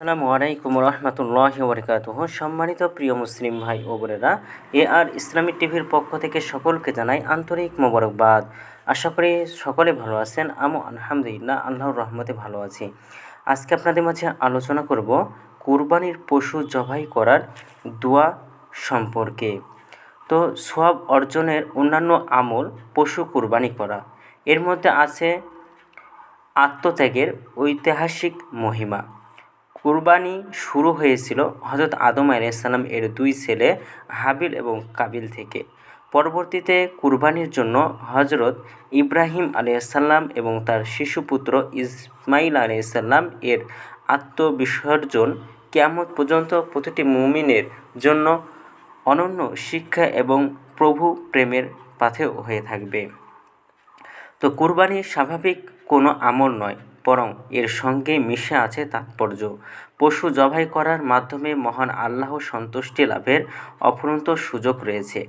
আসসালামু আলাইকুম রহমতুল্লাহ বরকাতুহ সম্মানিত প্রিয় মুসলিম ভাই ও বোনেরা, এ আর ইসলামী টিভির পক্ষ থেকে সকলকে জানাই আন্তরিক মোবারকবাদ। আশা করি সকলে ভালো আছেন, আমি আলহামদুলিল্লাহ, আল্লাহর রহমতে ভালো আছি। আজকে আপনাদের মাঝে আলোচনা করব কুরবানির পশু জবাই করার দোয়া সম্পর্কে। তো সব অর্জনের অন্যান্য আমল পশু কুরবানি করা। এর মধ্যে আছে আত্মত্যাগের ঐতিহাসিক মহিমা। কুরবানি শুরু হয়েছিল হজরত আদম আলাইসাল্লাম এর দুই ছেলে হাবিল এবং কাবিল থেকে। পরবর্তীতে কুরবানির জন্য হজরত ইব্রাহিম আলাইসাল্লাম এবং তার শিশুপুত্র ইসমাইল আলাইসাল্লাম এর আত্মবিসর্জন কেয়ামত পর্যন্ত প্রতিটি মুমিনের জন্য অনন্য শিক্ষা এবং প্রভু প্রেমের পাথেও হয়ে থাকবে। তো কুরবানি স্বাভাবিক কোনো আমল নয়। বরং এর সঙ্গে মিশে আছে তাৎপর্য। পশু জবাই করার মাধ্যমে মহান আল্লাহ সন্তুষ্টি লাভের অফুরন্ত সুযোগ রয়েছে।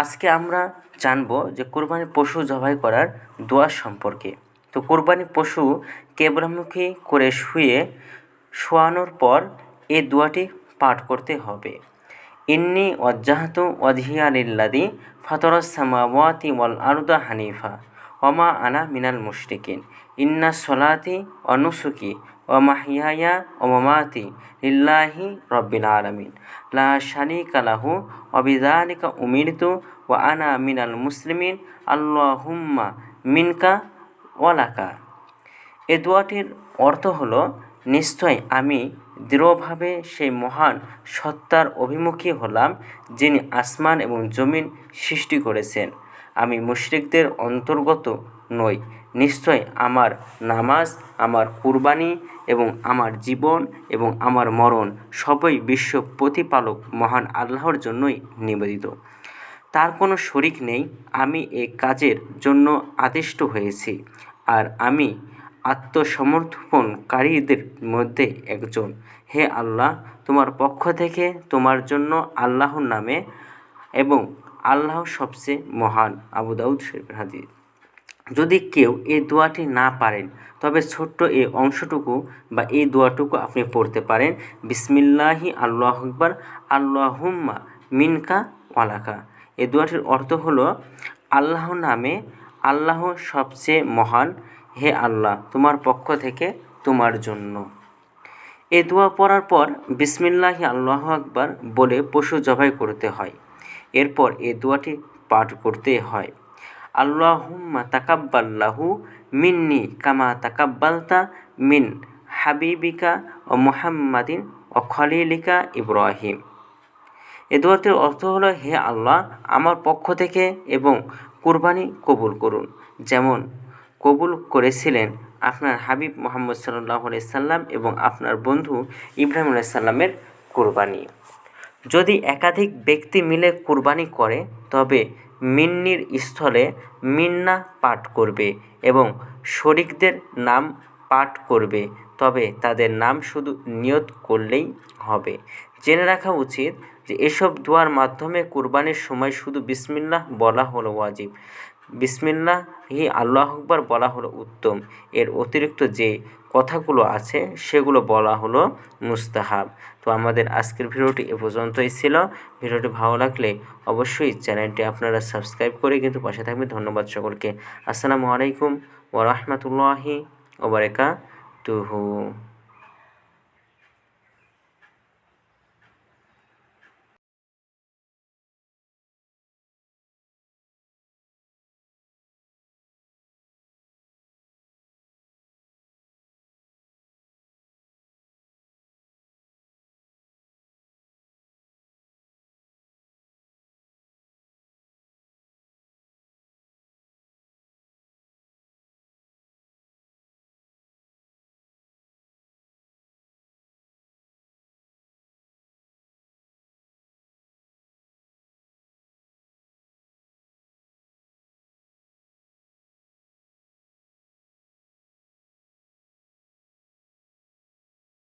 আজকে আমরা জানব যে কোরবানি পশু জবাই করার দোয়া সম্পর্কে। তো কোরবানি পশু কেবলামুখী করে শুয়ে শোয়ানোর পর এ দোয়াটি পাঠ করতে হবে। ইন্নি অজ্জাহাত অধিয়ালিল্লাদি ফাতরস সামাওয়াতি ওয়াল আরুদা হানিফা। ওমা আনা মিনাল মুশরিকিন। ইন্না সলাতি অনুসুকি ও মাহিয়ায়া ও মামাতি ইল্লাহি রব্বিল আলমিন। লা শারিকা লাহু অবিদালিকা উমিরতু ও আনা মিনাল মুসলিমিন। আল্লাহুম্মা মিনকা ওয়ালাকা এ দোয়াটির অর্থ হলো, নিশ্চয় আমি দৃঢ়ভাবে সেই মহান সত্তার অভিমুখী হলাম যিনি আসমান এবং জমিন সৃষ্টি করেছেন। আমি মুশরিকদের অন্তর্গত নই। নিশ্চয় আমার নামাজ, আমার কুরবানি এবং আমার জীবন এবং আমার মরণ সবই বিশ্ব প্রতিপালক মহান আল্লাহর জন্যই নিবেদিত। তার কোনো শরিক নেই। আমি এ কাজের জন্য আদিষ্ট হয়েছি আর আমি আত্মসমর্পণকারীদের মধ্যে একজন। হে আল্লাহ, তোমার পক্ষ থেকে তোমার জন্য আল্লাহর নামে এবং আল্লাহ সবচেয়ে মহান আবু দাউদ শরীফের হাদিস। যদি কেউ এই দোয়াটি না পারেন, তবে ছোট্ট এই অংশটুকু বা এই দোয়াটুকু আপনি পড়তে পারেন, বিসমিল্লাহি আল্লাহ আকবর, আল্লাহুম্মা মিনকা ওয়ালাকা এই দোয়াটির অর্থ হলো, আল্লাহ নামে আল্লাহ সবচেয়ে মহান, হে আল্লাহ, তোমার পক্ষ থেকে তোমার জন্য। এ দোয়া পড়ার পর বিসমিল্লাহি আল্লাহ আকবর বলে পশু জবাই করতে হয়। এরপর এ দোয়াটি পাঠ করতে হয়। আল্লাহুম্মা তাকাব্বাল্লাহু মিন্নি কামা তাকাব্বালতা মিন হাবিবিকা ও মুহাম্মাদিন ও খলিলিকা ইব্রাহিম। এ দোয়াটির অর্থ হলো, হে আল্লাহ, আমার পক্ষ থেকে এবং কুরবানি কবুল করুন। যেমন, কবুল করেছিলেন আপনার হাবিব মোহাম্মদ সাল্লাহ সাল্লাম এবং আপনার বন্ধু ইব্রাহিম আলাইসাল্লামের কুরবানি। যদি একাধিক ব্যক্তি মিলে কুরবানি করে, তবে মিন্নির স্থলে মিন্না পাঠ করবে এবং শরিকদের নাম পাঠ করবে, তবে তাদের নাম শুধু নিয়ত করলেই হবে। জেনে রাখা উচিত যে এসব দোয়ার মাধ্যমে কুরবানির সময় শুধু বিসমিল্লাহ বলা হলো ওয়াজিব। বিসমিল্লাহ হি আল্লাহ আকবর বলা হলো উত্তম। এর অতিরিক্ত যে কথাগুলো আছে, সেগুলো বলা হলো মুস্তাহাব। তো আমাদের আজকের ভিডিওটি এ পর্যন্তই ছিল। ভিডিওটি ভালো লাগলে অবশ্যই চ্যানেলটি আপনারা সাবস্ক্রাইব করে কিন্তু পাশে থাকবে ধন্যবাদ সকলকে। আসসালামু আলাইকুম ওরহমতুল্লাহি ওবরাকাতুহু